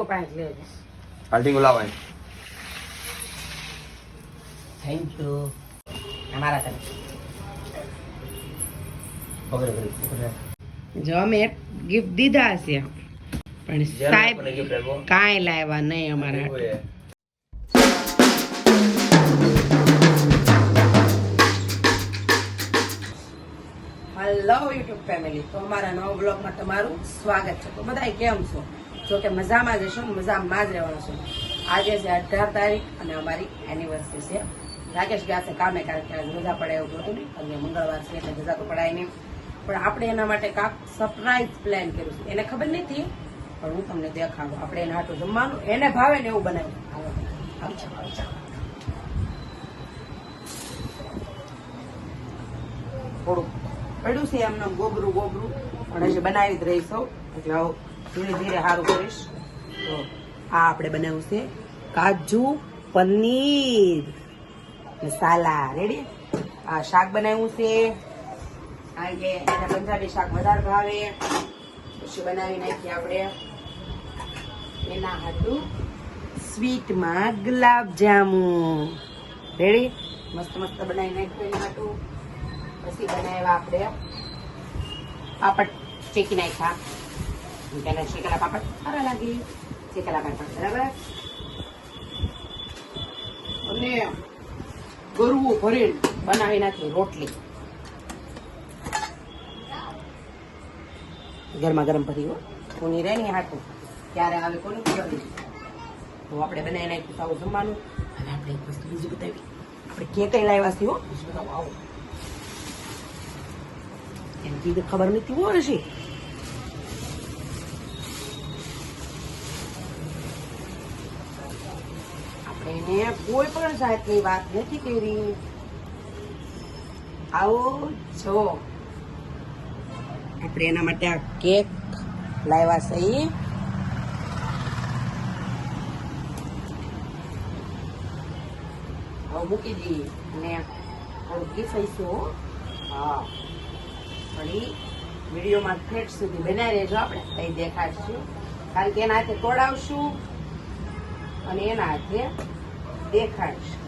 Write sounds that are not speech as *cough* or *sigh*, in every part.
ટીંગો પાંચ લેજો party લાવાય thank you અમારા તરફ પકડે પકડે જો અમે ગિફ્ટ દીધા છે પણ સાહેબ કાંઈ લાવ્યા નહીં અમારા હેલો યુટ્યુબ ફેમિલી તો અમારા નવા બ્લોગમાં તમારું સ્વાગત છે તો બધાય કેમ છો જો કે મજામાં જ હશો મજામાં જ રહેવાનું છું. આજે છે અઢાર તારીખ અને અમારી એનિવર્સરી છે. રાકેશ છે કામે કારણ કે આજે રજા પડે એવું હતું. નહીં અને મંગળવાર છે એટલે રજા તો પડાય નહીં. પણ આપણે એના માટે કાંક સરપ્રાઈઝ પ્લાન કર્યું છે. એને ખબર નથી પણ હું તમને દેખાડું. આપણે એને હાટું જમવાનું એને ભાવે ને એવું બનાવ્યું. આવી જાઓ, આવી. થોડુંક પડ્યું છે એમને ગોબરું ગોબરું. પણ હજી બનાવી જ રહીશું. એટલે આવું. ધીરે ધીરે સારું કરીશ. તો આ આપણે બનાવ્યું છે કાજુ પનીર મસાલા રેડી આ શાક બનાવ્યું છે. કારણ કે એને પંજાબી શાક વધારે ભાવે. પછી બનાવી નાખીએ આપણે. એના હાટું સ્વીટમાં ગુલાબ જામુ રેડી મસ્ત મસ્ત બનાવી નાખ્યું એના હાટું. પછી બનાવ્યા આપણે પાપડ ચેકી નાખ્યા. પેલા શેકેલા પાપડ સારા લાગે શેકેલા પાપડ બરાબર અને ગરવું ભરીને બનાવી નાખી રોટલી ગરમા ગરમ ભરી હો કોની રહે નહીં હાથું ક્યારે આવે કોની ખબર તો આપણે બનાવી નાખ્યું સાવ જમવાનું અને આપણે એક વસ્તુ બીજી બતાવી આપણે કે કઈ લાવ્યા છીએ હો બીજું બતાવો આવો એમ કીધું ખબર નથી હોય છે એને કોઈ પણ જાતની વાત નથી કરી. આવો છો. આપણે એના માટે આ કેક લાવ્યા છે મૂકી દઈએ. અને ઓળખી થઈશું હો. પણ વિડીયોમાં ફેટ સુધી બનાવી રહેજો આપણે. કંઈ દેખાડશું. કારણ કે એના હાથે તોડાવશું. અને એના હાથે દેખાડશું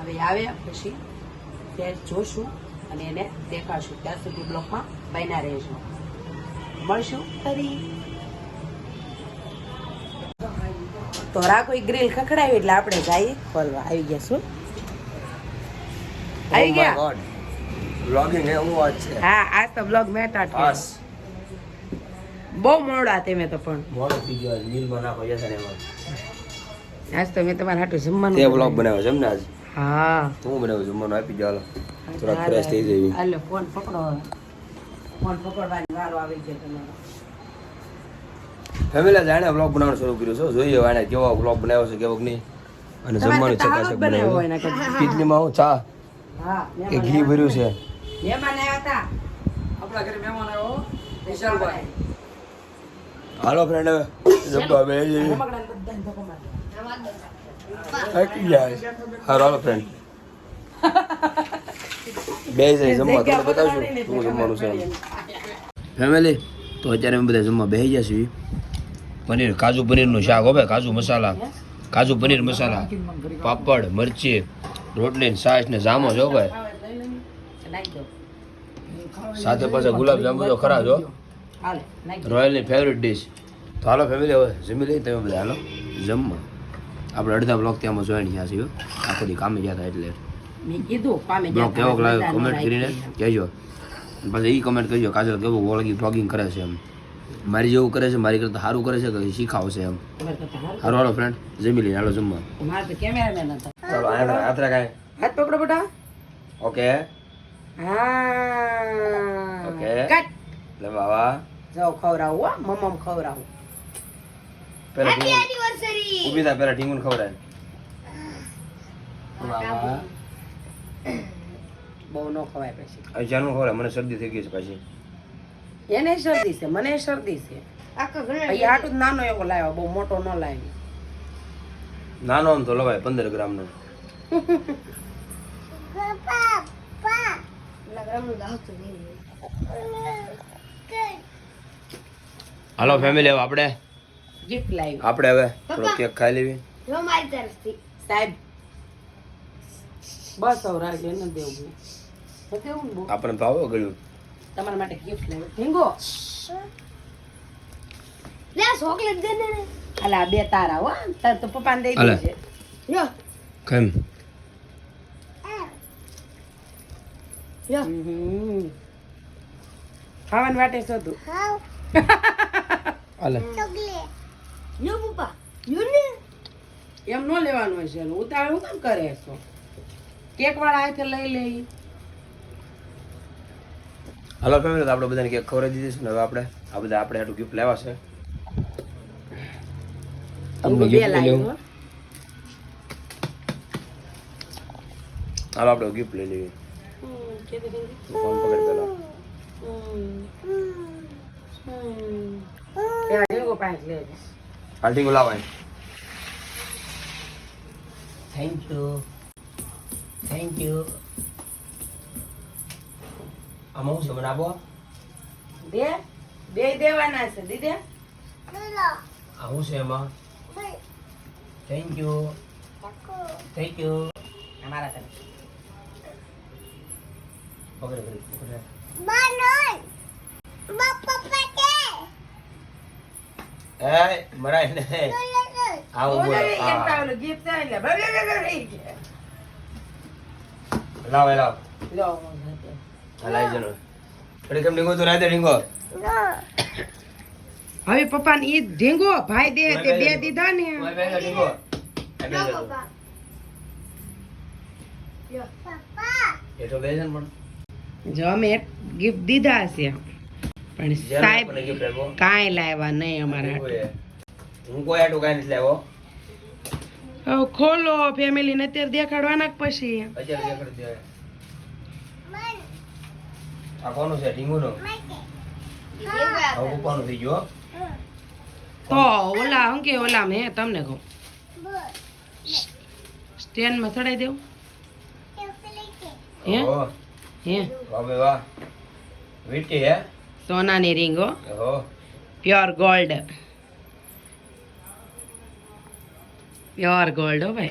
હવે આવે પછી ઠેઠ જોશું અને એને દેખાડશું. ત્યાં સુધી બ્લોકમાં બન્યા રહેજો. મળશું ફરી. તો કોઈ ગ્રીલ ખખડાવી એટલે આપણે જઈએ. ખોલવા આવી ગયા શું? આવી ગયા? બ્લોગિંગ હે હું છે. હા આજ તો બ્લોગ મેં બસ. બહુ મોડા તમે તો પણ. મોડો થઈ ગયો મિલમાં નાખો જશે ને એમાં. આજ તો મેં તમારા હાટું જમવાનું તે બ્લોગ બનાવ્યો. છે ને આજ. હા. તું બનાવ્યું જમવાનું? આપી દો હાલો. ફ્રેશ થઈ જઈએ. હાલો ફોન પકડો ફોન પકડવાની વારો આવી ગયો તમારો. ફેમિલી જાણે બ્લોગ બનાવવાનું શરૂ કર્યું છે. જોઈએ આને કેવો બ્લોગ બનાવ્યો છે કેવો નહીં. અને જમવાનું છે ચકાચક બનાવ્યો. કરતા. હું ચા હા કે ઘી ભર્યું છે. મહેમાન આવ્યા હતા. આપણા ઘરે મહેમાન આવ્યો વિશાલભાઈ. હાલો ફ્રેન્ડ જમવા બે. થાકી હાલો હાલો ફ્રેન્ડ બે જાય જમવા. તમને બતાવશું શું જમવાનું છે ફેમિલી તો અત્યારે અમે બધા જમવા બેસી ગયા છીએ. પનીર કાજુ પનીરનું શાક હો ભાઈ કાજુ મસાલા. કાજુ પનીર મસાલા. પાપડ મરચી રોટલી છાશ ને જામો જો ભાઈ. સાથે પાછા ગુલાબ જાંબુ તો ખરા જો. રોયલની ફેવરેટ ડિશ તો હાલો ફેમિલી હવે જમી લઈ તમે બધા હાલો. જમવા. આપણે અડધા બ્લોક ત્યાં જોઈન થયા છીએ. આખો દી કામે ગયા હતા એટલે. મેં કીધું પામે બ્લોગ કેવો લાગ્યો? કમેન્ટ કરીને કહેજો. પછી એ કમેન્ટ કરજો કાજલ કેવું વોલગી બ્લોગિંગ કરે છે એમ. મારી જેવું કરે છે મારી કરતાં સારું કરે છે કે શીખાવશે એમ. હારો હાલો ફ્રેન્ડ જમી લઈએ હાલો જમવા. મારે તો કેમેરામેન હતા. ચાલો હાથ કાંઈ હાથ પકડો બેટા. ઓકે હા. ઓકે. કટ લે બાવા. જાઓ ખવડાવું હો મમ્મ ખવડાવું. પેલા ઢીંગુન ઊભી થા પેલા ઢીંગુન ખવડાય. બાવા. બહુ ન ખવાય પછી. હવે જાનું ખવડાય મને શરદી થઈ ગઈ છે પાછી. એને શરદી છે મને શરદી છે. અહીં આટલું જ નાનો એવો લાવ્યો બહુ મોટો ન લાવ્યો. નાનો આમ તો લવાય પંદર ગ્રામનો. હાલો ફેમિલી હવે આપણે ગિફ્ટ લાવી આપણે હવે થોડો કેક ખાઈ લેવી. જો મારી તરફથી. સાહેબ બસ હવે રાજે ન દેવું તો કેવું? આપણને ભાવ ગળ્યું. તમારા માટે ગિફ્ટ લાવી ઢીંગો લે ચોકલેટ દે ને અલા બે તારા હો તાર તો પપ્પાને દઈ. દેજે. યો કેમ? યો. ખાવાનું વાટે શોધું તું *laughs* હાલે. જો પપ્પા. ને એમ ન લેવાનું હોય છે ઉતાવળ હું કેમ કરે છો? કેક વાળા હાથે લઈ લઈ હાલો ફેમિલી તો આપણે બધાને કેક ખવડાવી દીધી છે ને હવે આપણે આ બધા આપણે આટલું ગિફ્ટ લેવા છે. તમને ગિફ્ટ લેવું. હાલો આપણે ગિફ્ટ લઈ લઈએ. ફોન પકડ પેલા. પાંચ લેજે. થેન્ક યુ થેન્ક યુ આમાં શું છે? મને આપો. દે બે દેવાના છે દીદી. આ છે એમાં? થેન્ક યુ થેન્ક યુ અમારા તરફ પકડ પકડ પકડ. એ મરાય ને આ હું લાવ એ લાવ. જનો કેમ તો રાતે હવે પપ્પા ને ઈ ઢીંગો ભાઈ દે તે બે દીધા ને. એ પણ. જો અમે ગિફ્ટ દીધા છે. પણ સાહેબ. કાંઈ લાવ્યા નહીં અમારા હું કોઈ આટું કાંઈ નથી લાવ્યો. હવે ખોલો ફેમિલી ને અત્યારે દેખાડવાના પછી. આ કોનું છે ડીંગુનું હવે થઈ ગયું તો ઓલા હું કે ઓલા મેં તમને કહું. સ્ટેન્ડમાં ચડાઈ દેવું? હે. હે? વાહ વાહ. વીટી હે? સોનાની રીંગો. પ્યોર ગોલ્ડ પ્યોર ગોલ્ડ હો ભાઈ.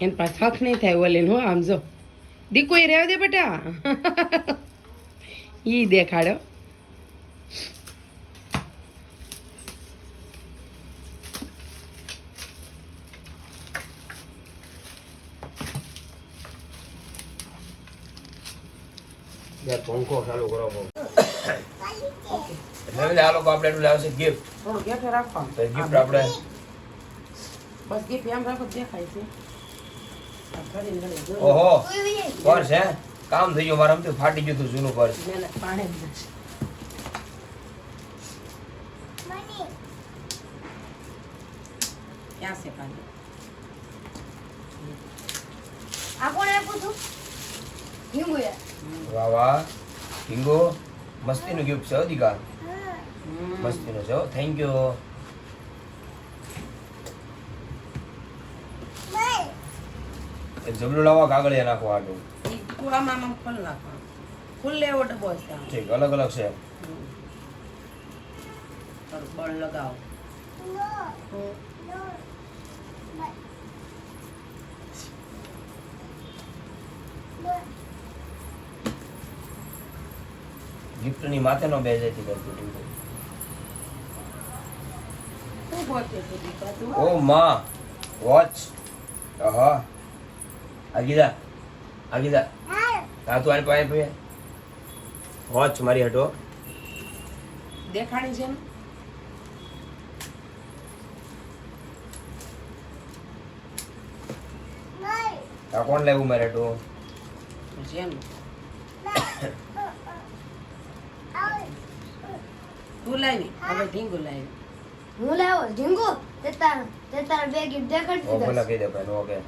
એન પાસે હક નહીં થાય ઓલીને હો આમ જો. દીકુ એ રહેવા દે બેટા. *laughs* ઈ દેખાડો. યાર પંખો ચાલુ કરો એટલે હવે આ લોકો આપણે લાવશે ગિફ્ટ થોડું ગેઠે રાખો ગિફ્ટ આપણે બસ ગિફ્ટ એમ રાખો દેખાય છે. ઓહો પર્સ હે? કામ થઈ ગયું મારે ફાટી ગયું હતું જૂનું પર્સ. પાણી ક્યાં છે પાણી? આ કોણે તું? હિંગુએ. વાહ વાહ હિંગો મસ્તીનું gift છે દીકા મસ્તીનો મસ્તીનું છે હો થેન્ક યુ જબલું કાગળ કાગળિયા નાખો આટલું કુવામાં ડબ્બો છે ઠીક અલગ અલગ છે બળ લગાવો હમ. Gift માથેનો બેજ હતી બે જતી કરતું શું ગોતે છે દીકરા તું? ઓ માં વોચ આહા આગીદા આગીદા હા તું આને પાસે ભાઈ વોચ મારી હટો દેખાણી છે કોણ લેવું મારે હટો? છે *coughs* તું લાવી હવે ઢીંગુ લાવી હું લાવો? ઢીંગુ? તે તાર તે તાર બે ગીત દેખાડ દીધો ઓકે લખી દે ભાઈ ઓકે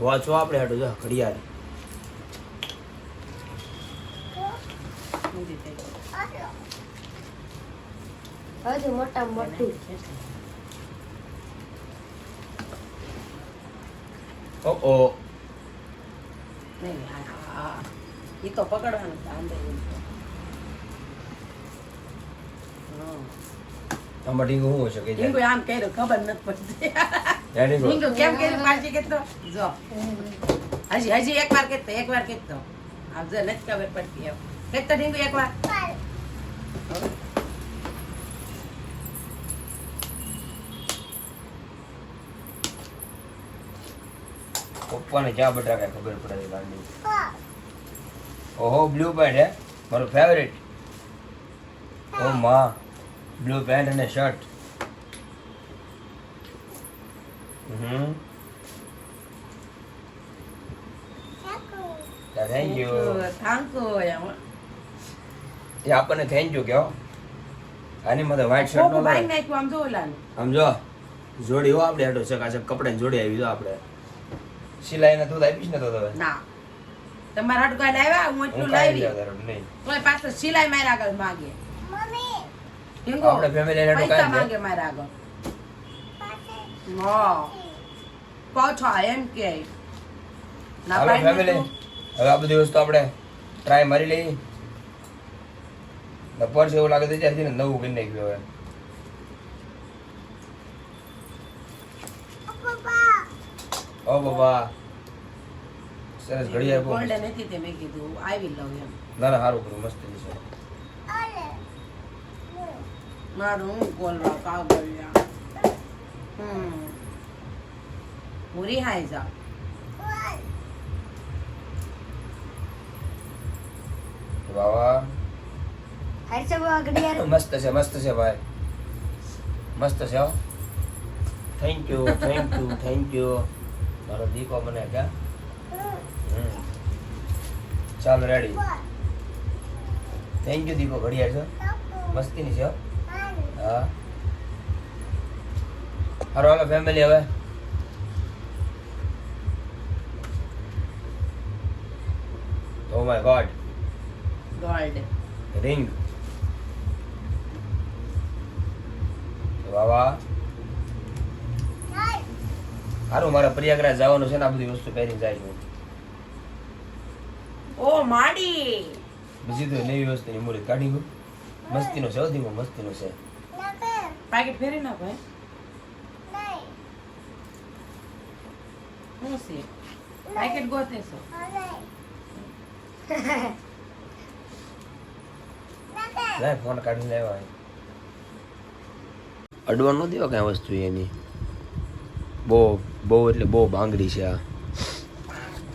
વાંચો આપણે હાટું જો ઘડિયાળ. હજી મોટા મોટું. ઓ ઓ. નહીં આ એ તો પકડવાનું તો. આમાં ઢીંગુ શું હશે કઈ ઢીંગુ આમ કર્યું ખબર નથી પડતી. ઢીંગુ. ઢીંગુ કેમ કર્યું? પાછી કેતો જો. હજી હજી એક વાર કેતો એક વાર કેતો આમ જો નથી ખબર પડતી એમ. કેતો ઢીંગુ એક વાર પપ્પાને ચા બટાકા ખબર પડે ગાંડી ઓહો બ્લુ પેન્ટ હે? મારું ફેવરેટ ઓ માં બ્લુ પેન્ટ અને શર્ટ હમ. થેન્ક યુ એમ. એ આપણને થેન્ક યુ કહો. આની મને વ્હાઈટ શર્ટ નો ભાઈ નાખ્યું આમ જો ઓલાનું આમ જો જોડી હો આપણે હેડો ચકાચક કપડાની જોડી આવી જો આપણે. સિલાઈ ને તો આપીશ ને તો તમે? ના. તમારા હાટુ કાલે આવ્યા હું એટલું લાવી. તોય પાછો સિલાઈ મારા આગળ માગે. મમ્મી. આપણે family હાટુ પૈસા માંગે મારા આગળ. હા. પાછો એમ કે. ના ફેમિલી હવે આ બધી વસ્તુ આપણે ટ્રાય મારી લઈએ. ને પર્સ એવું લાગે ત્યારથી નવું કરી નાખ્યું હવે. ઓ બાબા સરસ ઘડી બહુ ગોલ્ડ નથી તે મેં કીધું. આઈ વિલ લવ એમ ના ના સારું કર્યું મસ્ત છે. મારું હું ગોલવા કાગળિયા હમ. પૂરી હાઈ જા. બાબા હર્ષ બાબા ઘડિયાળ. મસ્ત છે મસ્ત છે ભાઈ. મસ્ત છે thank you thank you thank you મારો દીકો મને ક્યાં. ચાલ રેડી થેન્ક યુ દીપો ઘડિયાળ છે. મસ્તીની છે હો. હા. હારો હાલો ફેમિલી હવે. Oh my god gold ring વાવા સારું મારે પ્રયાગરાજ જવાનું છે ને આ બધી વસ્તુ પહેરી જાય છું. ઓ માડી. બીજી તો નવી વસ્તુની મૂર્તિ કાઢી ગયું મસ્તીનો છે સૌથી મસ્તીનો છે. પાકેટ ફેરી હે? શું છે? પાકેટ ગોતે છો. લાય ફોન કાઢી લેવા. અડવા ન દેવા કઈ વસ્તુ એની. બહુ બહુ એટલે બહુ બાંગડી છે આ.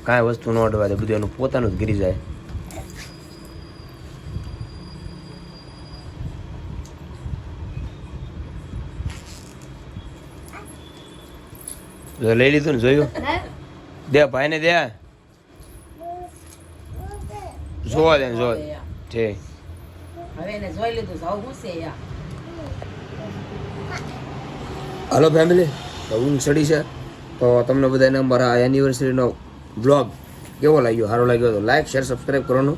કાંઈ વસ્તુ ન અડવા દે બધું એનું પોતાનું જ ગીરી જાય. લઈ લીધું ને જોયું? દે ભાઈ દે. જોવા દે ને જોવા દે. છે. હાલો ફેમિલી તો ઊંઘ ચડી છે. તો તમને બધાને અમારા એનિવર્સરીનો બ્લોગ કેવો લાગ્યો? સારો લાગ્યો તો લાઈક શેર સબસ્ક્રાઈબ કરવાનું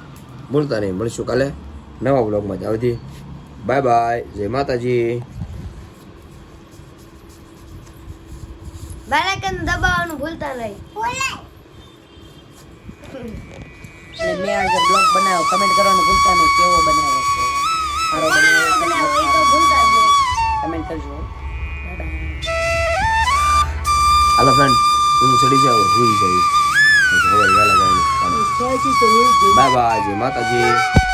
ભૂલતા નહીં. મળીશું કાલે નવા બ્લોગમાં. ત્યાં સુધી બાય બાય જય માતાજી. બાલાકન દબાવવાનું ભૂલતા નહીં. મેં આજે બ્લોગ બનાવ્યો. કમેન્ટ કરવાનું ભૂલતા નહીં. કેવો બનાવ્યો છે? સારો બનાવ્યો કમેન્ટ કરજો. હાલો ફ્રેન્ડ હું ચડી જાઉં સુઈ જઈશ બાય બાય જય માતાજી